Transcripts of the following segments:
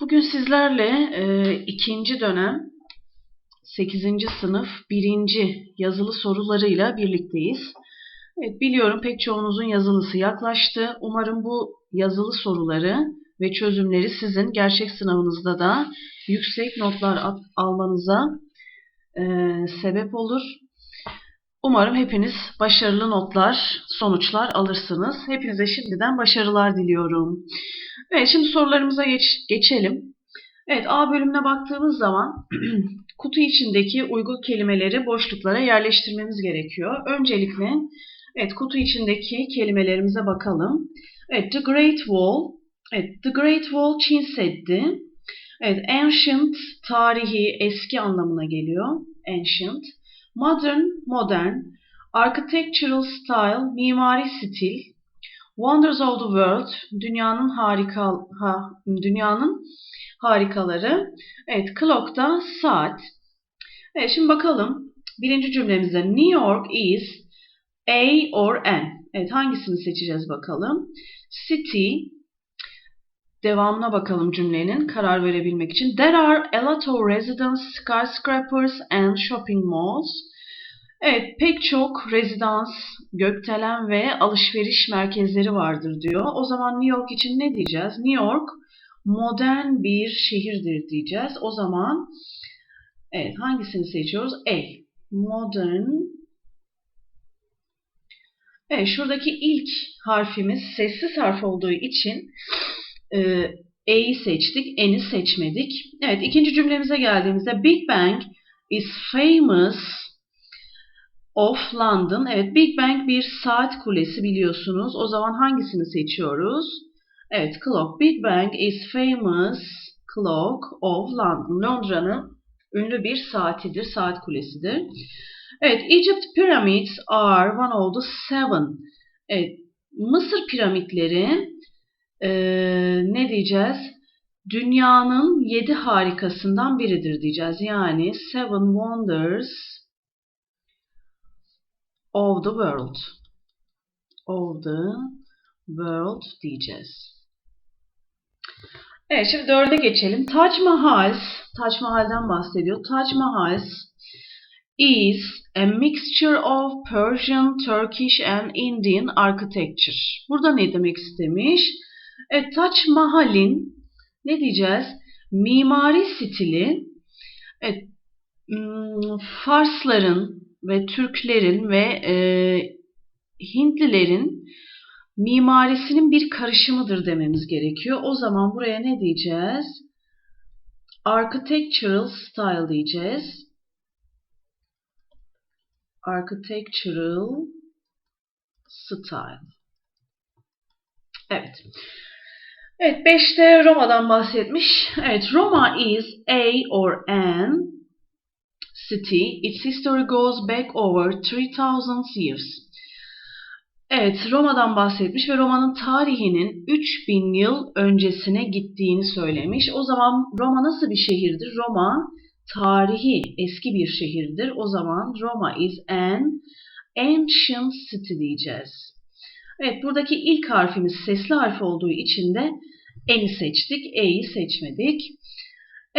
Bugün sizlerle e, ikinci dönem 8. sınıf birinci yazılı sorularıyla birlikteyiz. Evet biliyorum pek çoğunuzun yazılısı yaklaştı. Umarım bu yazılı soruları ve çözümleri sizin gerçek sınavınızda da yüksek notlar almanıza e, sebep olur. Umarım hepiniz başarılı notlar, sonuçlar alırsınız. Hepinize şimdiden başarılar diliyorum. Evet şimdi sorularımıza geç, geçelim. Evet A bölümüne baktığımız zaman kutu içindeki uygun kelimeleri boşluklara yerleştirmemiz gerekiyor. Öncelikle evet kutu içindeki kelimelerimize bakalım. Evet The Great Wall. Evet The Great Wall Çin Seddi. Evet ancient tarihi eski anlamına geliyor. Ancient. Modern modern. Architectural style mimari stil. Wonders of the World, dünyanın harika ha, dünyanın harikaları. Evet, clock da saat. Evet, şimdi bakalım. Birinci cümlemizde New York is A or N. Evet, hangisini seçeceğiz bakalım. City Devamına bakalım cümlenin karar verebilmek için. There are a lot of residents, skyscrapers and shopping malls. Evet, pek çok rezidans, gökdelen ve alışveriş merkezleri vardır diyor. O zaman New York için ne diyeceğiz? New York modern bir şehirdir diyeceğiz. O zaman evet hangisini seçiyoruz? A. Modern. Evet, şuradaki ilk harfimiz sessiz harf olduğu için e, E'yi seçtik, N'i seçmedik. Evet, ikinci cümlemize geldiğimizde Big Bang is famous of London. Evet Big Bang bir saat kulesi biliyorsunuz. O zaman hangisini seçiyoruz? Evet clock. Big Bang is famous clock of London. Londra'nın ünlü bir saatidir, saat kulesidir. Evet Egypt pyramids are one of the seven. Evet Mısır piramitleri e, ne diyeceğiz? Dünyanın yedi harikasından biridir diyeceğiz. Yani seven wonders of the world. Of the world diyeceğiz. Evet şimdi dörde geçelim. Taj Mahal, Taj Mahal'den bahsediyor. Taj Mahal is a mixture of Persian, Turkish and Indian architecture. Burada ne demek istemiş? Evet, Taj Mahal'in ne diyeceğiz? Mimari stili evet, hmm, Farsların, ve Türklerin ve e, Hintlilerin mimarisinin bir karışımıdır dememiz gerekiyor. O zaman buraya ne diyeceğiz? Architectural style diyeceğiz. Architectural style. Evet. Evet, 5'te Roma'dan bahsetmiş. Evet, Roma is a or an city, its history goes back over 3000 years. Evet, Roma'dan bahsetmiş ve Roma'nın tarihinin 3000 yıl öncesine gittiğini söylemiş. O zaman Roma nasıl bir şehirdir? Roma tarihi, eski bir şehirdir. O zaman Roma is an ancient city diyeceğiz. Evet, buradaki ilk harfimiz sesli harf olduğu için de N'i seçtik, E'yi seçmedik.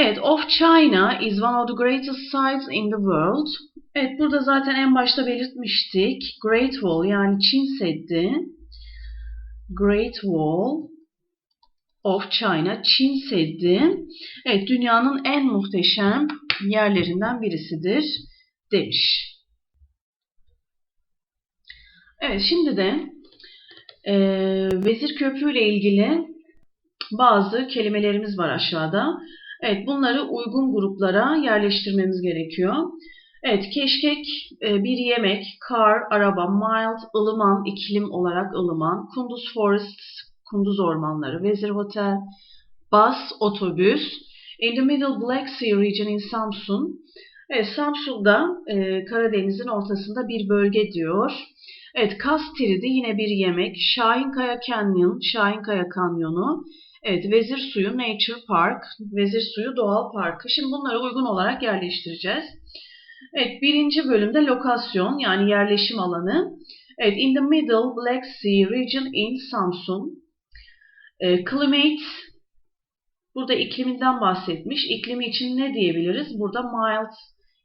Evet, of China is one of the greatest sites in the world. Evet, burada zaten en başta belirtmiştik. Great Wall yani Çin Seddi. Great Wall of China, Çin Seddi. Evet, dünyanın en muhteşem yerlerinden birisidir demiş. Evet, şimdi de e, Vezir Köprü ile ilgili bazı kelimelerimiz var aşağıda. Evet bunları uygun gruplara yerleştirmemiz gerekiyor. Evet keşkek e, bir yemek, car, araba, mild, ılıman, iklim olarak ılıman, kunduz forest, kunduz ormanları, vezir hotel, bus, otobüs, in the middle Black Sea region in Samsun. Evet Samsun'da e, Karadeniz'in ortasında bir bölge diyor. Evet Kastiridi yine bir yemek, Şahinkaya Canyon, Şahinkaya Kanyonu, Evet, Vezir Suyu Nature Park, Vezir Suyu Doğal Parkı. Şimdi bunları uygun olarak yerleştireceğiz. Evet, birinci bölümde lokasyon yani yerleşim alanı. Evet, in the middle Black Sea region in Samsun. E, climate, Burada ikliminden bahsetmiş. İklimi için ne diyebiliriz? Burada mild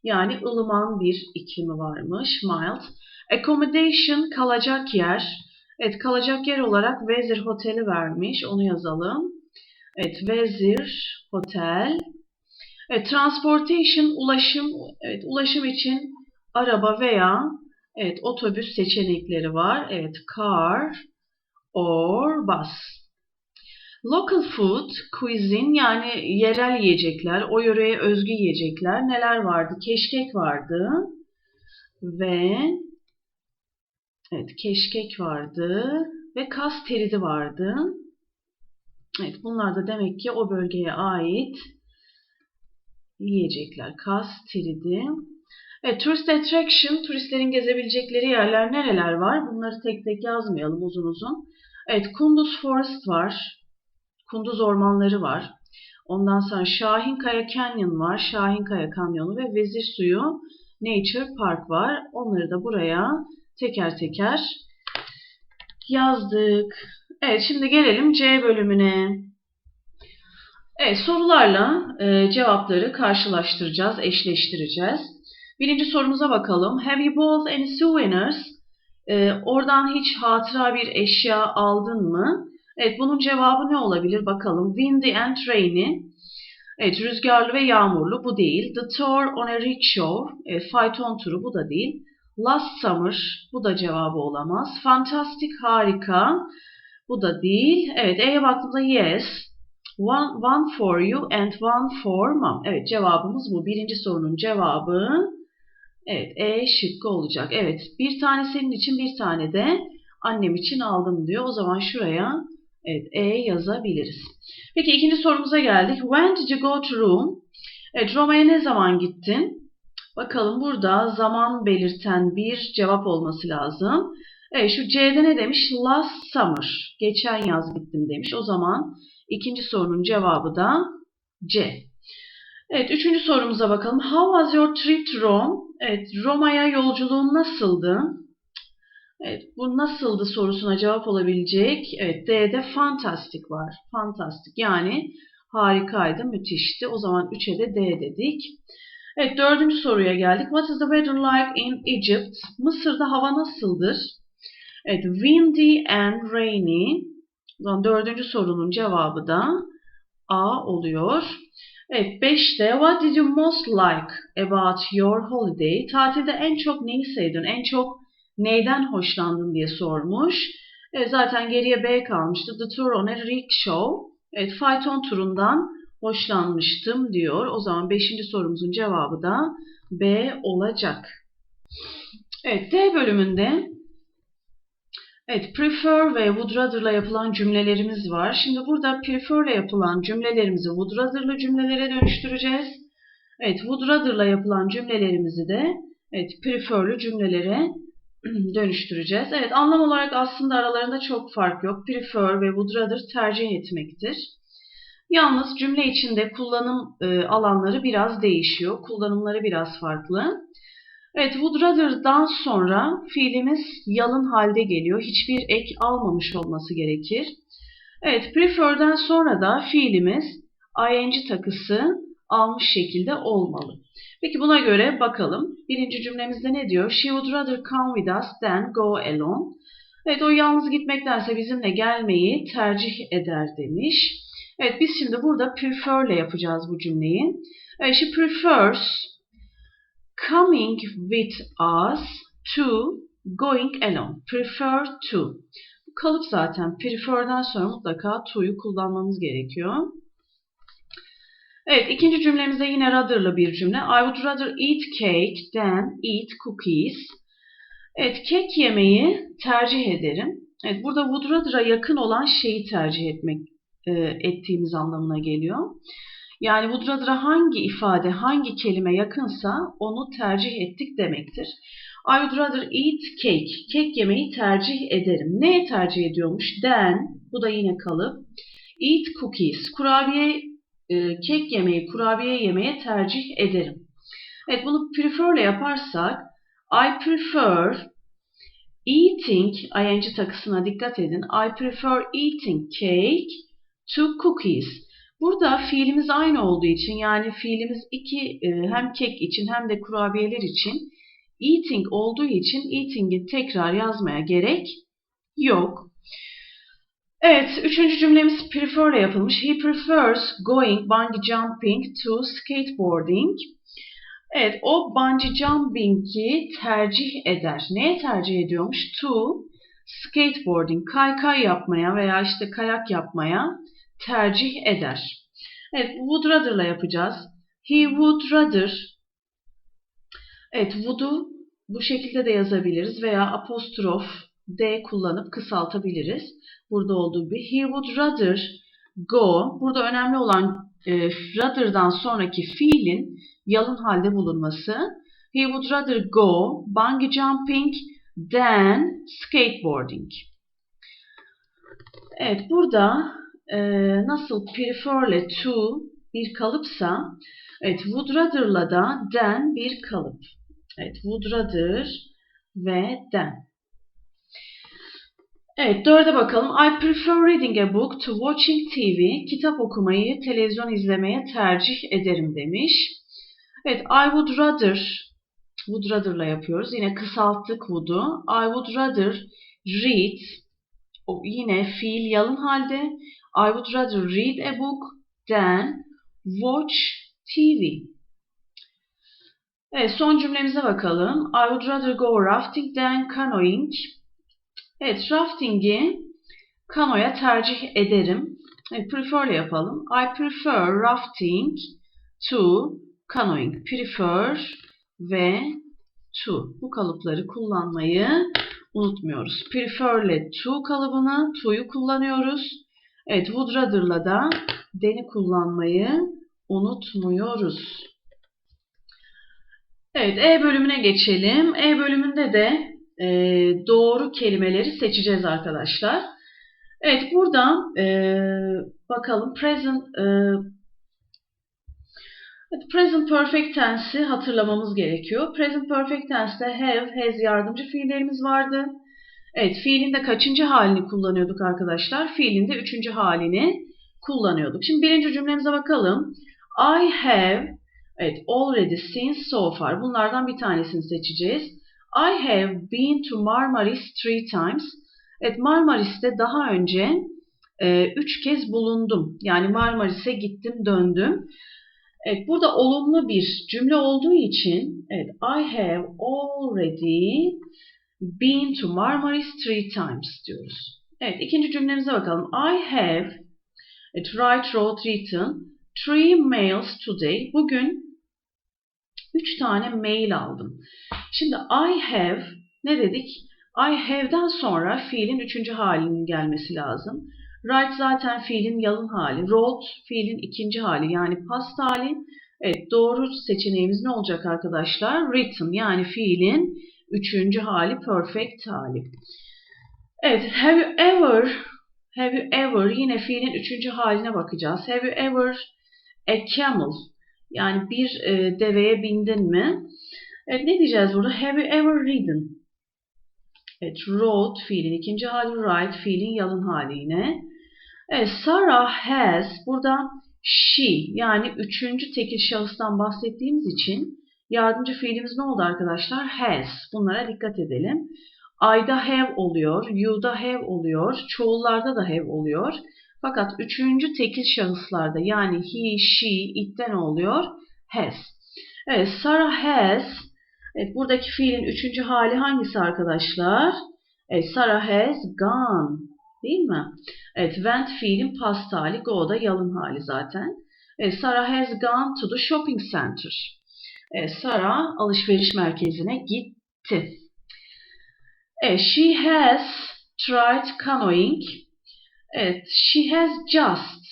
yani ılıman bir iklimi varmış. Mild. Accommodation kalacak yer. Evet kalacak yer olarak Vezir Hoteli vermiş. Onu yazalım. Evet Vezir Hotel. Evet, transportation ulaşım. Evet ulaşım için araba veya evet otobüs seçenekleri var. Evet car or bus. Local food, cuisine yani yerel yiyecekler, o yöreye özgü yiyecekler neler vardı? Keşkek vardı ve evet keşkek vardı ve kas teridi vardı. Evet bunlar da demek ki o bölgeye ait yiyecekler. Kas teridi. Evet, tourist attraction, turistlerin gezebilecekleri yerler nereler var? Bunları tek tek yazmayalım uzun uzun. Evet, Kunduz Forest var. Kunduz ormanları var. Ondan sonra Şahinkaya Canyon var. Şahinkaya Kanyonu ve Vezir Suyu Nature Park var. Onları da buraya teker teker yazdık. Evet şimdi gelelim C bölümüne. Evet sorularla e, cevapları karşılaştıracağız, eşleştireceğiz. Birinci sorumuza bakalım. Have you bought any souvenirs? E, oradan hiç hatıra bir eşya aldın mı? Evet bunun cevabı ne olabilir bakalım. Windy and rainy. Evet rüzgarlı ve yağmurlu bu değil. The tour on a rickshaw. E, fayton turu bu da değil. Last summer bu da cevabı olamaz. Fantastic harika bu da değil. Evet E'ye baktığımda yes. One, one for you and one for mom. Evet cevabımız bu. Birinci sorunun cevabı evet E şıkkı olacak. Evet bir tane senin için bir tane de annem için aldım diyor. O zaman şuraya Evet, E yazabiliriz. Peki ikinci sorumuza geldik. When did you go to Rome? Evet, Roma'ya ne zaman gittin? Bakalım burada zaman belirten bir cevap olması lazım. Evet, şu C'de ne demiş? Last summer. Geçen yaz gittim demiş. O zaman ikinci sorunun cevabı da C. Evet, üçüncü sorumuza bakalım. How was your trip to Rome? Evet, Roma'ya yolculuğun nasıldı? Evet, bu nasıldı sorusuna cevap olabilecek. Evet, D'de fantastic var. Fantastic yani harikaydı, müthişti. O zaman 3'e de D dedik. Evet, dördüncü soruya geldik. What is the weather like in Egypt? Mısır'da hava nasıldır? Evet, windy and rainy. Zaman dördüncü sorunun cevabı da A oluyor. Evet, 5'te What did you most like about your holiday? Tatilde en çok neyi sevdin? En çok neyden hoşlandın diye sormuş. E, zaten geriye B kalmıştı. The tour on a rickshaw. Evet, fayton turundan hoşlanmıştım diyor. O zaman 5. sorumuzun cevabı da B olacak. Evet, D bölümünde Evet, prefer ve would rather'la yapılan cümlelerimiz var. Şimdi burada prefer'le yapılan cümlelerimizi would rather'lı cümlelere dönüştüreceğiz. Evet, would rather'la yapılan cümlelerimizi de evet, prefer'lü cümlelere dönüştüreceğiz. Evet anlam olarak aslında aralarında çok fark yok. Prefer ve would rather tercih etmektir. Yalnız cümle içinde kullanım e, alanları biraz değişiyor. Kullanımları biraz farklı. Evet would rather'dan sonra fiilimiz yalın halde geliyor. Hiçbir ek almamış olması gerekir. Evet prefer'den sonra da fiilimiz ing takısı almış şekilde olmalı. Peki buna göre bakalım. Birinci cümlemizde ne diyor? She would rather come with us than go alone. Evet o yalnız gitmektense bizimle gelmeyi tercih eder demiş. Evet biz şimdi burada prefer ile yapacağız bu cümleyi. Evet, she prefers coming with us to going alone. Prefer to. Bu kalıp zaten. Prefer'den sonra mutlaka to'yu kullanmamız gerekiyor. Evet, ikinci cümlemizde yine rather'lı bir cümle. I would rather eat cake than eat cookies. Evet, kek yemeyi tercih ederim. Evet, burada would rather'a yakın olan şeyi tercih etmek e, ettiğimiz anlamına geliyor. Yani rather'a hangi ifade, hangi kelime yakınsa onu tercih ettik demektir. I would rather eat cake. Kek yemeyi tercih ederim. Neye tercih ediyormuş? Then, bu da yine kalıp. Eat cookies. Kurabiye e, kek yemeyi, kurabiye yemeye tercih ederim. Evet bunu prefer ile yaparsak I prefer eating ing takısına dikkat edin. I prefer eating cake to cookies. burada fiilimiz aynı olduğu için yani fiilimiz iki e, hem kek için hem de kurabiyeler için eating olduğu için eating'i tekrar yazmaya gerek yok. Evet, üçüncü cümlemiz prefer ile yapılmış. He prefers going bungee jumping to skateboarding. Evet, o bungee jumping'i tercih eder. Neye tercih ediyormuş? To skateboarding, kaykay yapmaya veya işte kayak yapmaya tercih eder. Evet, would rather'la yapacağız. He would rather Evet, would'u bu şekilde de yazabiliriz veya apostrof D kullanıp kısaltabiliriz. Burada olduğu gibi he would rather go. Burada önemli olan e, rather'dan sonraki fiilin yalın halde bulunması. He would rather go bungee jumping than skateboarding. Evet burada e, nasıl prefer ile to bir kalıpsa evet would rather'la da than bir kalıp. Evet would rather ve than. Evet, dörde bakalım. I prefer reading a book to watching TV. Kitap okumayı televizyon izlemeye tercih ederim demiş. Evet, I would rather would rather'la yapıyoruz. Yine kısalttık would'u. I would rather read yine fiil yalın halde. I would rather read a book than watch TV. Evet, son cümlemize bakalım. I would rather go rafting than canoeing. Evet, rafting'i kanoya tercih ederim. Evet, prefer yapalım. I prefer rafting to canoeing. Prefer ve to. Bu kalıpları kullanmayı unutmuyoruz. Prefer ile to kalıbını, to'yu kullanıyoruz. Evet, would rather'la da den'i kullanmayı unutmuyoruz. Evet, E bölümüne geçelim. E bölümünde de e, doğru kelimeleri seçeceğiz arkadaşlar. Evet, burada e, bakalım present e, evet, present perfect tense'i hatırlamamız gerekiyor. Present perfect tense'te have, has yardımcı fiillerimiz vardı. Evet, fiilin de kaçıncı halini kullanıyorduk arkadaşlar? Fiilin de üçüncü halini kullanıyorduk. Şimdi birinci cümlemize bakalım. I have Evet, already seen so far. Bunlardan bir tanesini seçeceğiz. I have been to Marmaris three times. Evet, Marmaris'te daha önce e, üç kez bulundum. Yani Marmaris'e gittim, döndüm. Evet, burada olumlu bir cümle olduğu için evet, I have already been to Marmaris three times diyoruz. Evet, ikinci cümlemize bakalım. I have evet, write, wrote, written three mails today. Bugün üç tane mail aldım. Şimdi I have ne dedik? I have'den sonra fiilin üçüncü halinin gelmesi lazım. Write zaten fiilin yalın hali. Wrote fiilin ikinci hali yani past hali. Evet doğru seçeneğimiz ne olacak arkadaşlar? Written yani fiilin üçüncü hali perfect hali. Evet have you ever have you ever yine fiilin üçüncü haline bakacağız. Have you ever a camel yani bir e, deveye bindin mi? Evet ne diyeceğiz burada? Have you ever ridden? Evet rode fiilin ikinci hali, ride fiilin yalın hali yine. Evet Sarah has burada she yani üçüncü tekil şahıstan bahsettiğimiz için yardımcı fiilimiz ne oldu arkadaşlar? Has. Bunlara dikkat edelim. I'da have oluyor, you'da have oluyor, çoğullarda da have oluyor. Fakat üçüncü tekil şahıslarda yani he, she, it'te ne oluyor? Has. Evet, Sarah has. Evet, buradaki fiilin üçüncü hali hangisi arkadaşlar? Evet, Sarah has gone. Değil mi? Evet, went fiilin past hali, go da yalın hali zaten. Evet, Sarah has gone to the shopping center. Evet, Sarah alışveriş merkezine gitti. Evet, she has tried canoeing. Evet, she has just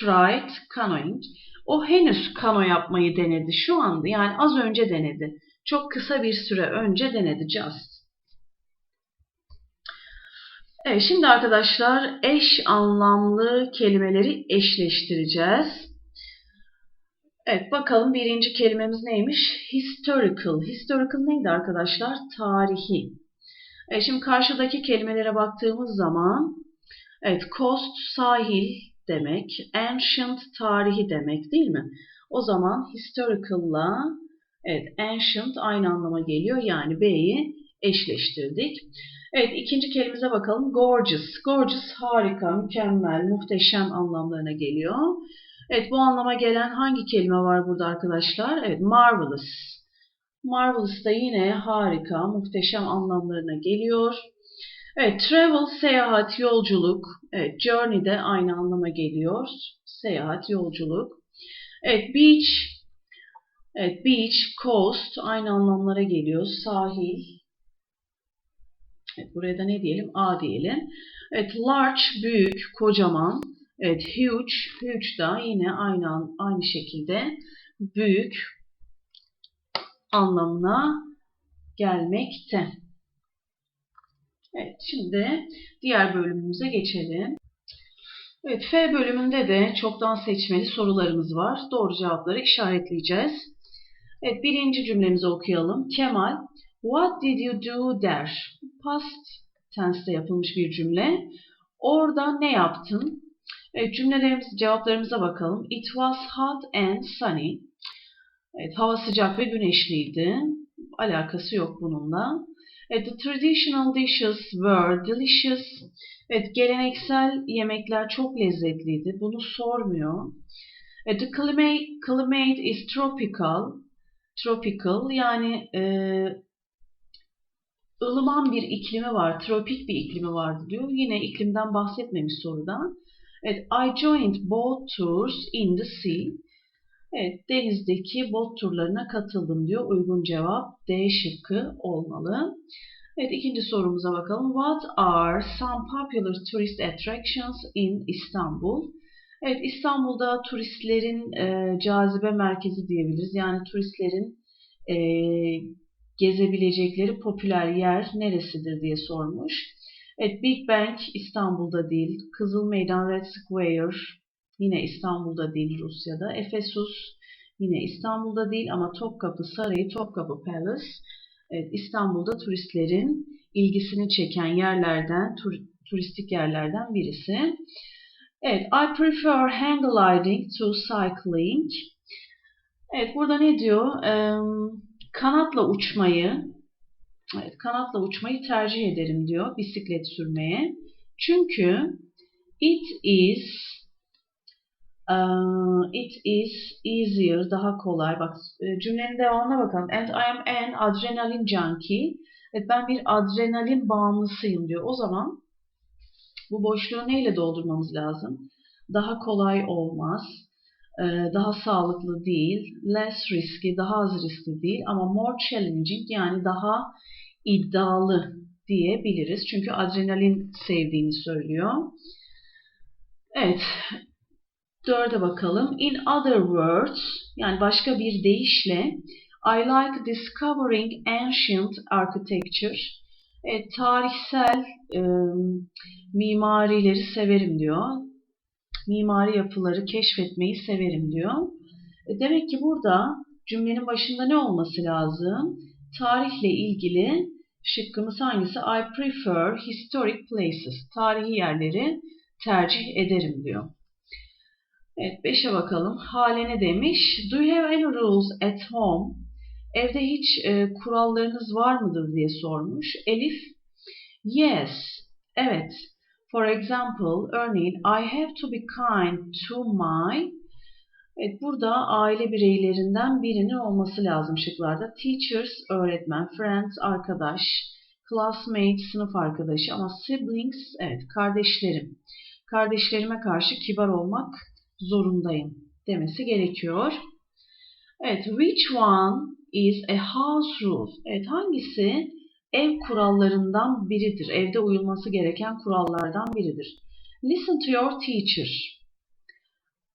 tried canoeing. O henüz kano yapmayı denedi şu anda. Yani az önce denedi. Çok kısa bir süre önce denedi just. Evet, şimdi arkadaşlar eş anlamlı kelimeleri eşleştireceğiz. Evet, bakalım birinci kelimemiz neymiş? Historical. Historical neydi arkadaşlar? Tarihi. Evet, şimdi karşıdaki kelimelere baktığımız zaman Evet, coast, sahil, demek, ancient tarihi demek değil mi? O zaman historical'la evet ancient aynı anlama geliyor. Yani B'yi eşleştirdik. Evet ikinci kelimemize bakalım. Gorgeous. Gorgeous harika, mükemmel, muhteşem anlamlarına geliyor. Evet bu anlama gelen hangi kelime var burada arkadaşlar? Evet marvelous. Marvelous da yine harika, muhteşem anlamlarına geliyor. Evet, travel, seyahat, yolculuk. Evet, journey de aynı anlama geliyor. Seyahat, yolculuk. Evet, beach. Evet, beach, coast aynı anlamlara geliyor. Sahil. Evet, buraya da ne diyelim? A diyelim. Evet, large, büyük, kocaman. Evet, huge, huge da yine aynı aynı şekilde büyük anlamına gelmekte. Evet, şimdi diğer bölümümüze geçelim. Evet, F bölümünde de çoktan seçmeli sorularımız var. Doğru cevapları işaretleyeceğiz. Evet, birinci cümlemizi okuyalım. Kemal, what did you do there? Past tense'te yapılmış bir cümle. Orada ne yaptın? Evet, cümlelerimiz, cevaplarımıza bakalım. It was hot and sunny. Evet, hava sıcak ve güneşliydi. Alakası yok bununla. Evet, the traditional dishes were delicious. Evet, geleneksel yemekler çok lezzetliydi. Bunu sormuyor. Evet, the climate, climate is tropical. Tropical yani e, ılıman bir iklimi var, tropik bir iklimi vardı diyor. Yine iklimden bahsetmemiş soruda. Evet, I joined boat tours in the sea. Evet, denizdeki bot turlarına katıldım diyor. Uygun cevap D şıkkı olmalı. Evet, ikinci sorumuza bakalım. What are some popular tourist attractions in Istanbul? Evet, İstanbul'da turistlerin e, cazibe merkezi diyebiliriz. Yani turistlerin e, gezebilecekleri popüler yer neresidir diye sormuş. Evet, Big Bang İstanbul'da değil. Kızıl Meydan Red Square Yine İstanbul'da değil Rusya'da. Efesus yine İstanbul'da değil ama Topkapı Sarayı, Topkapı Palace evet, İstanbul'da turistlerin ilgisini çeken yerlerden, tur, turistik yerlerden birisi. Evet, I prefer hang gliding to cycling. Evet, burada ne diyor? Ee, kanatla uçmayı, evet, kanatla uçmayı tercih ederim diyor bisiklet sürmeye. Çünkü it is Uh, it is easier, daha kolay. Bak e, cümlenin devamına bakalım. And I am an adrenaline junkie. Evet ben bir adrenalin bağımlısıyım diyor. O zaman bu boşluğu neyle doldurmamız lazım? Daha kolay olmaz. E, daha sağlıklı değil. Less risky, daha az riskli değil. Ama more challenging yani daha iddialı diyebiliriz. Çünkü adrenalin sevdiğini söylüyor. Evet, Dörde bakalım. In other words, yani başka bir deyişle I like discovering ancient architecture. E, tarihsel e, mimarileri severim diyor. Mimari yapıları keşfetmeyi severim diyor. E, demek ki burada cümlenin başında ne olması lazım? Tarihle ilgili şıkkımız hangisi? I prefer historic places. Tarihi yerleri tercih ederim diyor. Evet 5'e bakalım. Hale ne demiş? Do you have any rules at home? Evde hiç e, kurallarınız var mıdır diye sormuş. Elif Yes. Evet. For example, örneğin I have to be kind to my Evet, burada aile bireylerinden birinin olması lazım şıklarda. Teachers, öğretmen, friends, arkadaş, classmates, sınıf arkadaşı ama siblings, evet kardeşlerim. Kardeşlerime karşı kibar olmak zorundayım demesi gerekiyor. Evet, which one is a house rule? Evet, hangisi ev kurallarından biridir? Evde uyulması gereken kurallardan biridir. Listen to your teacher.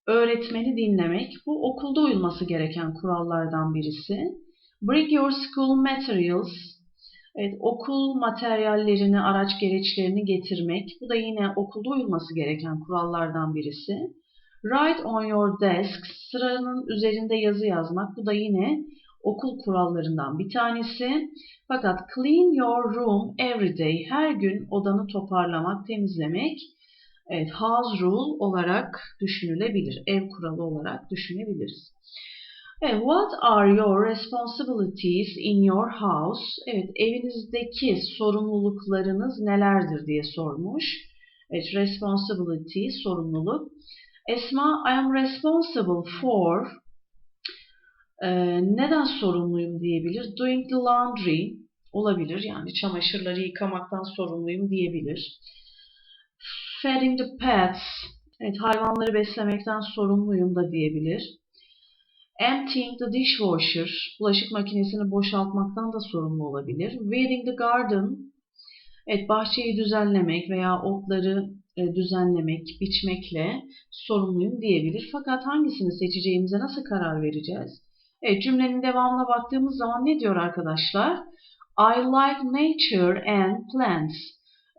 Öğretmeni dinlemek. Bu okulda uyulması gereken kurallardan birisi. Bring your school materials. Evet, okul materyallerini, araç gereçlerini getirmek. Bu da yine okulda uyulması gereken kurallardan birisi. Write on your desk, sıranın üzerinde yazı yazmak. Bu da yine okul kurallarından bir tanesi. Fakat clean your room every day, her gün odanı toparlamak, temizlemek. Evet, house rule olarak düşünülebilir. Ev kuralı olarak düşünebiliriz. Evet, what are your responsibilities in your house? Evet, evinizdeki sorumluluklarınız nelerdir diye sormuş. Evet, responsibility, sorumluluk. Esma, I am responsible for ee, neden sorumluyum diyebilir. Doing the laundry olabilir. Yani çamaşırları yıkamaktan sorumluyum diyebilir. Feeding the pets. Evet, hayvanları beslemekten sorumluyum da diyebilir. Emptying the dishwasher. Bulaşık makinesini boşaltmaktan da sorumlu olabilir. Weeding the garden. Evet, bahçeyi düzenlemek veya otları e, düzenlemek, biçmekle sorumluyum diyebilir. Fakat hangisini seçeceğimize nasıl karar vereceğiz? Evet, cümlenin devamına baktığımız zaman ne diyor arkadaşlar? I like nature and plants.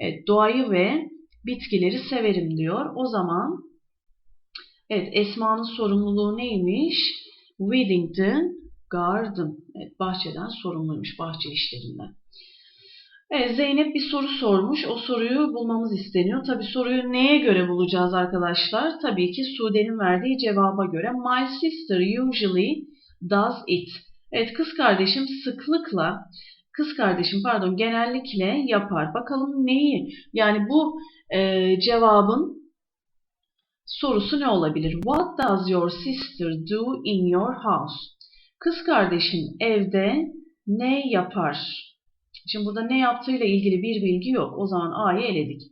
Evet, doğayı ve bitkileri severim diyor. O zaman evet Esma'nın sorumluluğu neymiş? Weeding the garden. Evet, bahçeden sorumluymuş, bahçe işlerinden. Evet, Zeynep bir soru sormuş. O soruyu bulmamız isteniyor. Tabi soruyu neye göre bulacağız arkadaşlar? Tabii ki Sude'nin verdiği cevaba göre. My sister usually does it. Evet kız kardeşim sıklıkla kız kardeşim pardon genellikle yapar. Bakalım neyi? Yani bu e, cevabın sorusu ne olabilir? What does your sister do in your house? Kız kardeşin evde ne yapar? Şimdi burada ne yaptığıyla ilgili bir bilgi yok. O zaman A'yı eledik.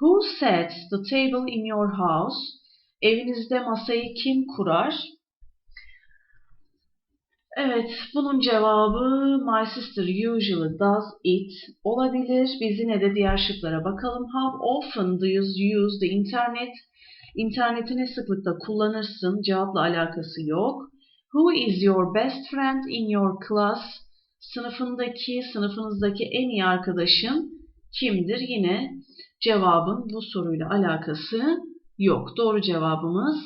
Who sets the table in your house? Evinizde masayı kim kurar? Evet, bunun cevabı My sister usually does it olabilir. Biz yine de diğer şıklara bakalım. How often do you use the internet? İnterneti ne sıklıkla kullanırsın? Cevapla alakası yok. Who is your best friend in your class? Sınıfındaki, sınıfınızdaki en iyi arkadaşın kimdir? Yine cevabın bu soruyla alakası yok. Doğru cevabımız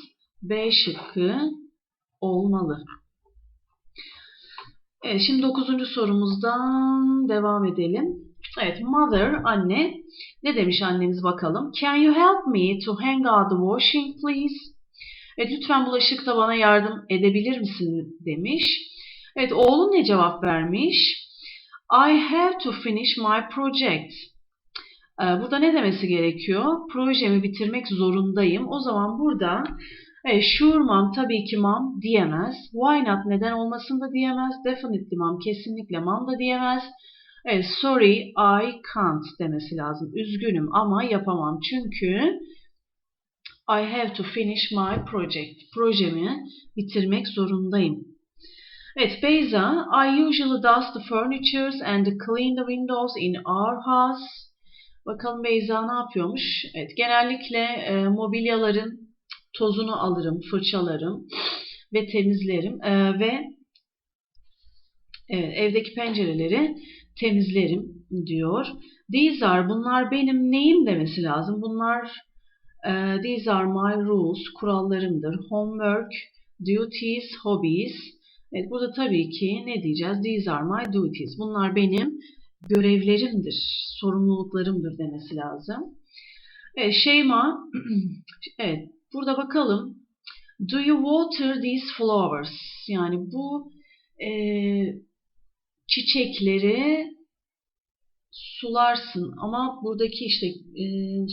B şıkkı olmalı. Evet, şimdi dokuzuncu sorumuzdan devam edelim. Evet, mother, anne. Ne demiş annemiz bakalım. Can you help me to hang out the washing please? Evet, lütfen bulaşıkta bana yardım edebilir misin demiş. Evet, oğlum ne cevap vermiş? I have to finish my project. Ee, burada ne demesi gerekiyor? Projemi bitirmek zorundayım. O zaman burada Evet, sure mom tabii ki mom diyemez. Why not neden olmasın da diyemez. Definitely mom kesinlikle mom da diyemez. Evet, sorry I can't demesi lazım. Üzgünüm ama yapamam çünkü I have to finish my project. Projemi bitirmek zorundayım. Evet, Beyza, I usually dust the furniture and clean the windows in our house. Bakalım Beyza ne yapıyormuş? Evet, genellikle e, mobilyaların tozunu alırım, fırçalarım ve temizlerim ee, ve evet, evdeki pencereleri temizlerim diyor. These are bunlar benim neyim demesi lazım. Bunlar e, these are my rules kurallarımdır. Homework, duties, hobbies. Evet burada tabii ki ne diyeceğiz? These are my duties. Bunlar benim görevlerimdir, sorumluluklarımdır demesi lazım. Evet, Şeyma, evet, Burada bakalım. Do you water these flowers? Yani bu e, çiçekleri sularsın ama buradaki işte e,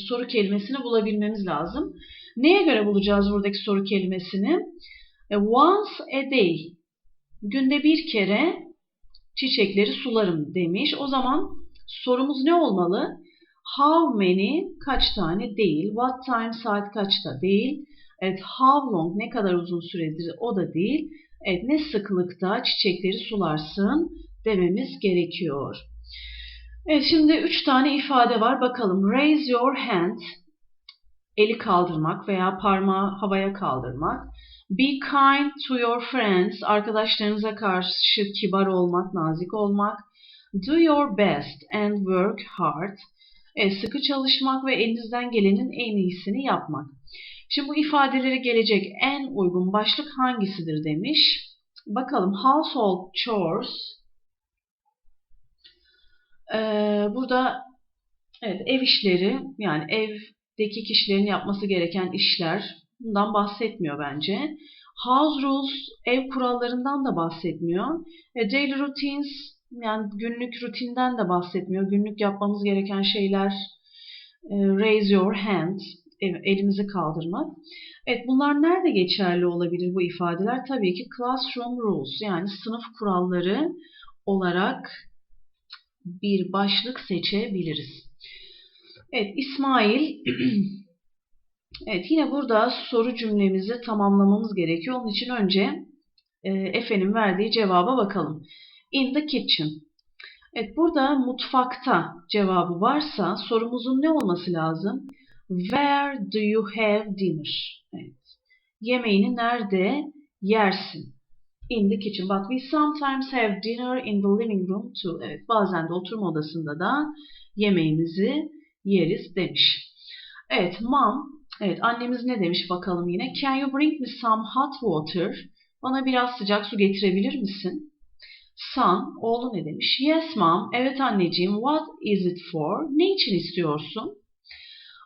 soru kelimesini bulabilmemiz lazım. Neye göre bulacağız buradaki soru kelimesini? E, once a day. Günde bir kere çiçekleri sularım demiş. O zaman sorumuz ne olmalı? How many kaç tane değil. What time saat kaçta değil. Evet how long ne kadar uzun süredir o da değil. Evet ne sıklıkta çiçekleri sularsın dememiz gerekiyor. Evet şimdi üç tane ifade var. Bakalım raise your hand eli kaldırmak veya parmağı havaya kaldırmak. Be kind to your friends arkadaşlarınıza karşı kibar olmak, nazik olmak. Do your best and work hard. Evet, sıkı çalışmak ve elinizden gelenin en iyisini yapmak. Şimdi bu ifadelere gelecek en uygun başlık hangisidir demiş. Bakalım household chores. Ee, burada evet, ev işleri yani ev deki kişilerin yapması gereken işler bundan bahsetmiyor bence. House rules ev kurallarından da bahsetmiyor. E, daily routines yani günlük rutinden de bahsetmiyor. Günlük yapmamız gereken şeyler e, raise your hand e, elimizi kaldırmak. Evet bunlar nerede geçerli olabilir bu ifadeler? Tabii ki classroom rules yani sınıf kuralları olarak bir başlık seçebiliriz. Evet İsmail Evet yine burada soru cümlemizi tamamlamamız gerekiyor. Onun için önce e, Efe'nin verdiği cevaba bakalım. In the kitchen. Evet burada mutfakta cevabı varsa sorumuzun ne olması lazım? Where do you have dinner? Evet. Yemeğini nerede yersin? In the kitchen. But we sometimes have dinner in the living room too. Evet bazen de oturma odasında da yemeğimizi yeriz demiş. Evet mom Evet annemiz ne demiş bakalım yine. Can you bring me some hot water? Bana biraz sıcak su getirebilir misin? Son, oğlu ne demiş? Yes mom, evet anneciğim. What is it for? Ne için istiyorsun?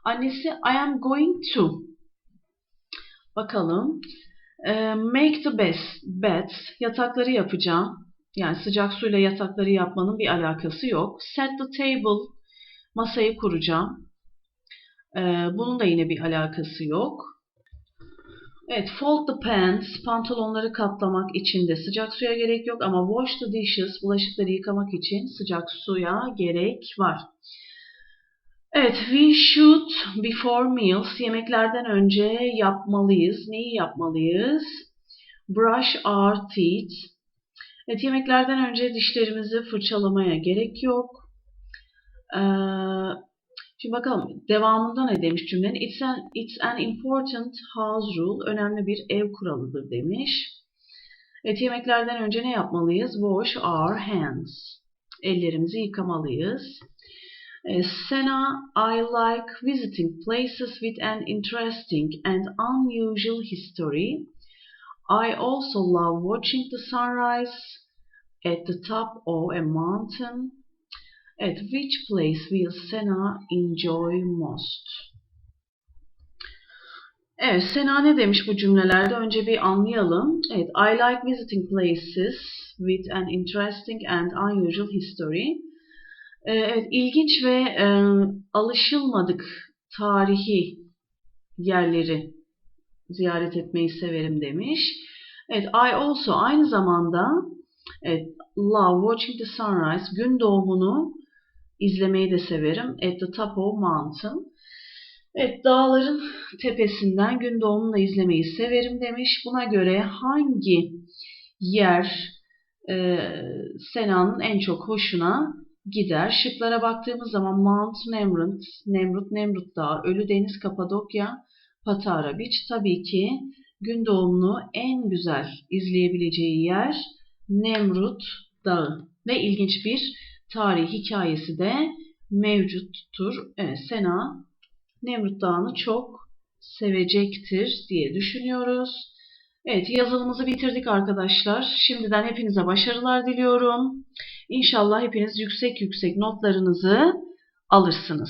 Annesi I am going to. Bakalım. make the best beds. Yatakları yapacağım. Yani sıcak suyla yatakları yapmanın bir alakası yok. Set the table. Masayı kuracağım. Bunun da yine bir alakası yok. Evet, fold the pants, pantolonları katlamak için de sıcak suya gerek yok ama wash the dishes, bulaşıkları yıkamak için sıcak suya gerek var. Evet, we should before meals, yemeklerden önce yapmalıyız. Neyi yapmalıyız? Brush our teeth. Evet, yemeklerden önce dişlerimizi fırçalamaya gerek yok. Ee, Şimdi bakalım devamında ne demiş cümlenin? It's an, it's an important house rule. Önemli bir ev kuralıdır demiş. Evet yemeklerden önce ne yapmalıyız? Wash our hands. Ellerimizi yıkamalıyız. E, Sena, I like visiting places with an interesting and unusual history. I also love watching the sunrise at the top of a mountain. At which place will Sena enjoy most? Evet, Sena ne demiş bu cümlelerde? Önce bir anlayalım. Evet, I like visiting places with an interesting and unusual history. Ee, evet, ilginç ve e, alışılmadık tarihi yerleri ziyaret etmeyi severim demiş. Evet, I also aynı zamanda evet, love watching the sunrise, gün doğumunu izlemeyi de severim. At the top of mountain. Evet, dağların tepesinden gün doğumunu da izlemeyi severim demiş. Buna göre hangi yer e, Sena'nın en çok hoşuna gider? Şıklara baktığımız zaman Mount Nemrut, Nemrut, Nemrut Dağı, Ölü Deniz, Kapadokya, Patara Beach. Tabii ki gün doğumunu en güzel izleyebileceği yer Nemrut Dağı. Ve ilginç bir tarihi hikayesi de mevcuttur. Evet, Sena Nemrut Dağı'nı çok sevecektir diye düşünüyoruz. Evet yazılımızı bitirdik arkadaşlar. Şimdiden hepinize başarılar diliyorum. İnşallah hepiniz yüksek yüksek notlarınızı alırsınız.